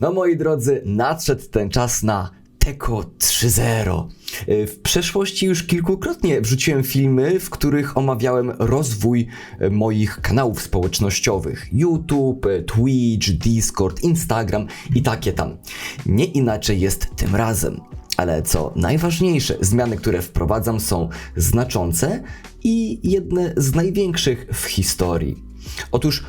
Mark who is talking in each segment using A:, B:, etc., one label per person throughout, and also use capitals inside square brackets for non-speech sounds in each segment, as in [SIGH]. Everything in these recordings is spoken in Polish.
A: No moi drodzy, nadszedł ten czas na Teko 3.0. Y, W przeszłości już kilkukrotnie wrzuciłem filmy, w których omawiałem rozwój y, moich kanałów społecznościowych: YouTube, y, Twitch, Discord, Instagram i takie tam. Nie inaczej jest tym razem. Ale co najważniejsze, zmiany, które wprowadzam są znaczące i jedne z największych w historii. Otóż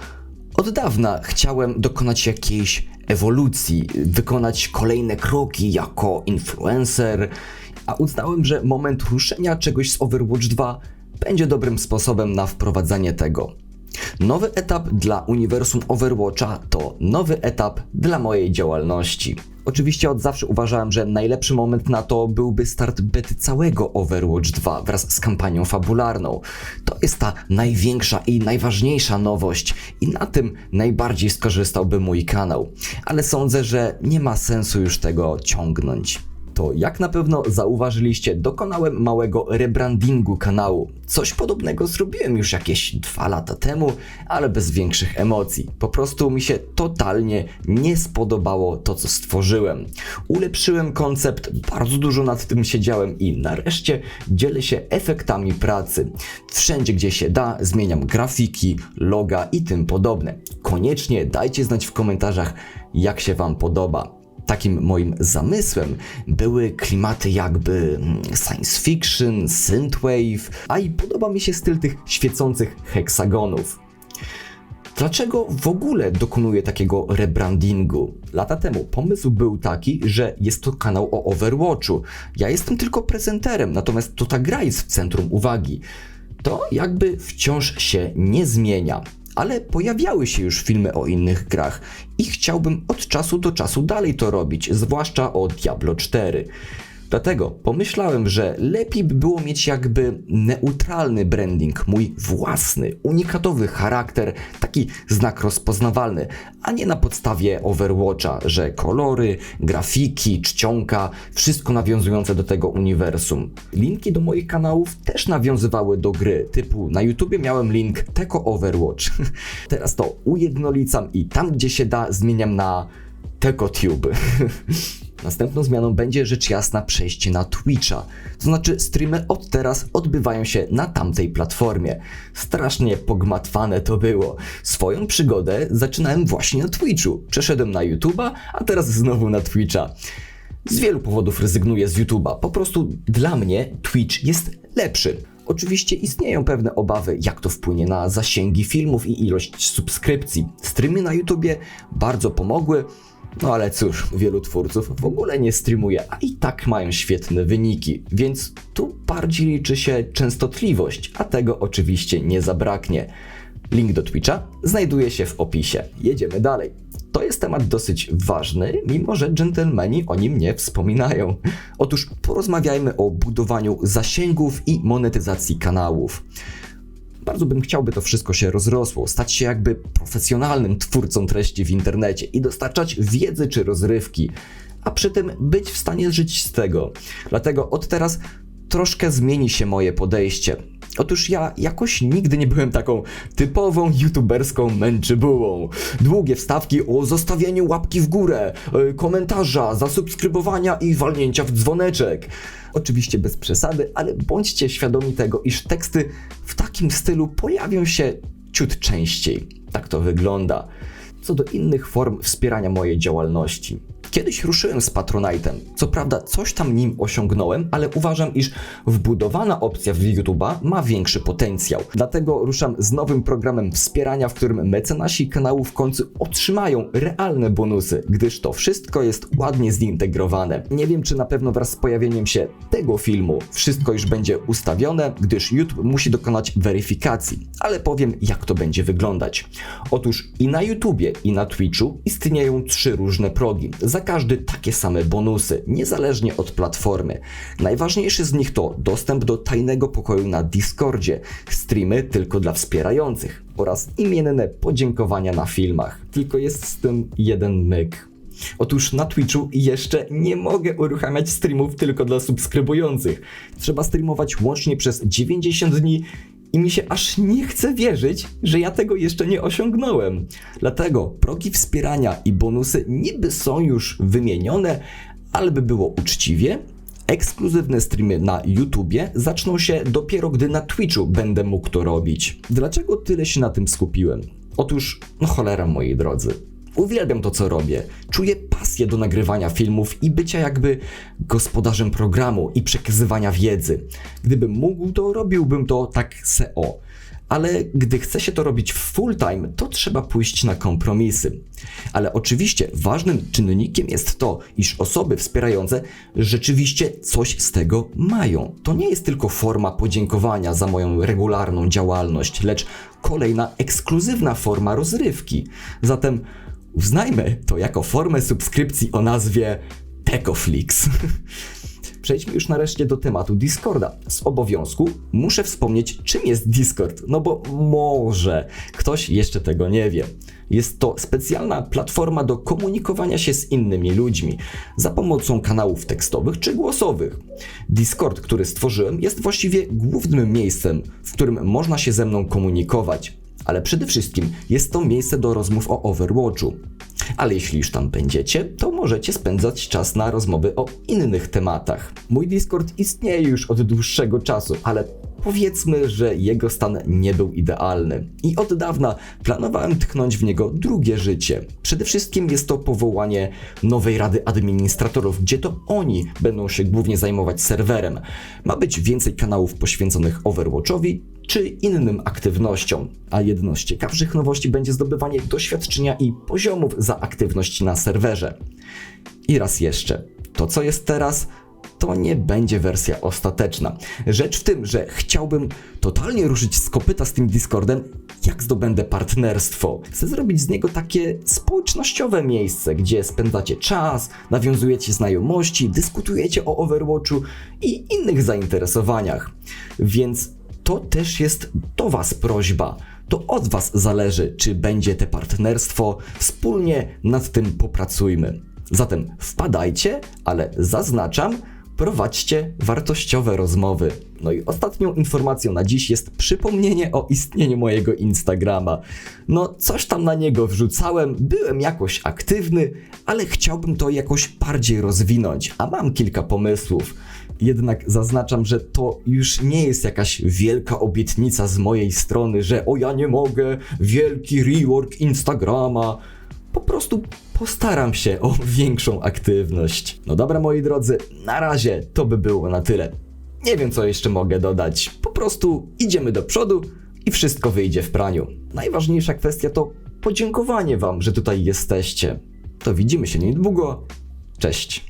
A: od dawna chciałem dokonać jakiejś ewolucji, wykonać kolejne kroki jako influencer, a uznałem, że moment ruszenia czegoś z Overwatch 2 będzie dobrym sposobem na wprowadzanie tego. Nowy etap dla uniwersum Overwatcha to nowy etap dla mojej działalności. Oczywiście od zawsze uważałem, że najlepszy moment na to byłby start bety całego Overwatch 2 wraz z kampanią fabularną. To jest ta największa i najważniejsza nowość i na tym najbardziej skorzystałby mój kanał. Ale sądzę, że nie ma sensu już tego ciągnąć to jak na pewno zauważyliście, dokonałem małego rebrandingu kanału. Coś podobnego zrobiłem już jakieś dwa lata temu, ale bez większych emocji. Po prostu mi się totalnie nie spodobało to, co stworzyłem. Ulepszyłem koncept, bardzo dużo nad tym siedziałem i nareszcie dzielę się efektami pracy. Wszędzie, gdzie się da, zmieniam grafiki, loga i tym podobne. Koniecznie dajcie znać w komentarzach, jak się Wam podoba takim moim zamysłem były klimaty jakby mm, science fiction, synthwave, a i podoba mi się styl tych świecących heksagonów. Dlaczego w ogóle dokonuję takiego rebrandingu? Lata temu pomysł był taki, że jest to kanał o Overwatchu. Ja jestem tylko prezenterem, natomiast to ta gra jest w centrum uwagi. To jakby wciąż się nie zmienia ale pojawiały się już filmy o innych grach i chciałbym od czasu do czasu dalej to robić, zwłaszcza o Diablo 4. Dlatego pomyślałem, że lepiej by było mieć jakby neutralny branding, mój własny, unikatowy charakter, taki znak rozpoznawalny, a nie na podstawie Overwatcha, że kolory, grafiki, czcionka, wszystko nawiązujące do tego uniwersum. Linki do moich kanałów też nawiązywały do gry, typu na YouTubie miałem link Teko Overwatch. [LAUGHS] Teraz to ujednolicam i tam gdzie się da zmieniam na TekoTube. [LAUGHS] Następną zmianą będzie rzecz jasna przejście na Twitcha. To znaczy streamy od teraz odbywają się na tamtej platformie. Strasznie pogmatwane to było. Swoją przygodę zaczynałem właśnie na Twitchu. Przeszedłem na YouTube'a, a teraz znowu na Twitcha. Z wielu powodów rezygnuję z YouTube'a. Po prostu dla mnie Twitch jest lepszy. Oczywiście istnieją pewne obawy, jak to wpłynie na zasięgi filmów i ilość subskrypcji. Streamy na YouTubie bardzo pomogły, no ale cóż, wielu twórców w ogóle nie streamuje, a i tak mają świetne wyniki, więc tu bardziej liczy się częstotliwość, a tego oczywiście nie zabraknie. Link do Twitcha znajduje się w opisie. Jedziemy dalej. To jest temat dosyć ważny, mimo że dżentelmeni o nim nie wspominają. Otóż porozmawiajmy o budowaniu zasięgów i monetyzacji kanałów. Bardzo bym chciał, by to wszystko się rozrosło, stać się jakby profesjonalnym twórcą treści w internecie i dostarczać wiedzy czy rozrywki, a przy tym być w stanie żyć z tego. Dlatego od teraz troszkę zmieni się moje podejście. Otóż ja jakoś nigdy nie byłem taką typową youtuberską męczybułą. Długie wstawki o zostawieniu łapki w górę, yy, komentarza, zasubskrybowania i walnięcia w dzwoneczek. Oczywiście bez przesady, ale bądźcie świadomi tego, iż teksty w takim stylu pojawią się ciut częściej. Tak to wygląda. Co do innych form wspierania mojej działalności. Kiedyś ruszyłem z Patronite'em. Co prawda coś tam nim osiągnąłem, ale uważam, iż wbudowana opcja w YouTube'a ma większy potencjał. Dlatego ruszam z nowym programem wspierania, w którym mecenasi kanału w końcu otrzymają realne bonusy, gdyż to wszystko jest ładnie zintegrowane. Nie wiem, czy na pewno wraz z pojawieniem się tego filmu wszystko już będzie ustawione, gdyż YouTube musi dokonać weryfikacji, ale powiem, jak to będzie wyglądać. Otóż i na YouTubie, i na Twitchu istnieją trzy różne progi. Za każdy takie same bonusy, niezależnie od platformy. Najważniejszy z nich to dostęp do tajnego pokoju na Discordzie, streamy tylko dla wspierających oraz imienne podziękowania na filmach. Tylko jest z tym jeden myk. Otóż na Twitchu jeszcze nie mogę uruchamiać streamów tylko dla subskrybujących. Trzeba streamować łącznie przez 90 dni I mi się aż nie chce wierzyć, że ja tego jeszcze nie osiągnąłem. Dlatego progi wspierania i bonusy niby są już wymienione, ale by było uczciwie, Ekskluzywne streamy na YouTubie zaczną się dopiero gdy na Twitchu będę mógł to robić. Dlaczego tyle się na tym skupiłem? Otóż, no cholera moi drodzy. Uwielbiam to, co robię. Czuję pasję do nagrywania filmów i bycia jakby gospodarzem programu i przekazywania wiedzy. Gdybym mógł, to robiłbym to tak SEO. Ale gdy chce się to robić full time, to trzeba pójść na kompromisy. Ale oczywiście ważnym czynnikiem jest to, iż osoby wspierające rzeczywiście coś z tego mają. To nie jest tylko forma podziękowania za moją regularną działalność, lecz kolejna ekskluzywna forma rozrywki. Zatem uznajmy to jako formę subskrypcji o nazwie Tekoflix. [LAUGHS] Przejdźmy już nareszcie do tematu Discorda. Z obowiązku muszę wspomnieć, czym jest Discord, no bo może ktoś jeszcze tego nie wie. Jest to specjalna platforma do komunikowania się z innymi ludźmi za pomocą kanałów tekstowych czy głosowych. Discord, który stworzyłem, jest właściwie głównym miejscem, w którym można się ze mną komunikować. Ale przede wszystkim jest to miejsce do rozmów o Overwatchu. Ale jeśli już tam będziecie, to możecie spędzać czas na rozmowy o innych tematach. Mój Discord istnieje już od dłuższego czasu, ale powiedzmy, że jego stan nie był idealny. I od dawna planowałem tknąć w niego drugie życie. Przede wszystkim jest to powołanie nowej rady administratorów, gdzie to oni będą się głównie zajmować serwerem. Ma być więcej kanałów poświęconych Overwatchowi, czy innym aktywnościom. A jedną z ciekawszych nowości będzie zdobywanie doświadczenia i poziomów za aktywność na serwerze. I raz jeszcze, to co jest teraz, to nie będzie wersja ostateczna. Rzecz w tym, że chciałbym totalnie ruszyć z kopyta z tym Discordem, jak zdobędę partnerstwo. Chcę zrobić z niego takie społecznościowe miejsce, gdzie spędzacie czas, nawiązujecie znajomości, dyskutujecie o Overwatchu i innych zainteresowaniach. Więc to też jest do Was prośba. To od Was zależy, czy będzie te partnerstwo. Wspólnie nad tym popracujmy. Zatem wpadajcie, ale zaznaczam, prowadźcie wartościowe rozmowy. No i ostatnią informacją na dziś jest przypomnienie o istnieniu mojego Instagrama. No, coś tam na niego wrzucałem, byłem jakoś aktywny, ale chciałbym to jakoś bardziej rozwinąć, a mam kilka pomysłów. Jednak zaznaczam, że to już nie jest jakaś wielka obietnica z mojej strony, że o ja nie mogę, wielki rework Instagrama. Po prostu postaram się o większą aktywność. No dobra, moi drodzy, na razie to by było na tyle. Nie wiem, co jeszcze mogę dodać. Po prostu idziemy do przodu i wszystko wyjdzie w praniu. Najważniejsza kwestia to podziękowanie Wam, że tutaj jesteście. To widzimy się niedługo. Cześć.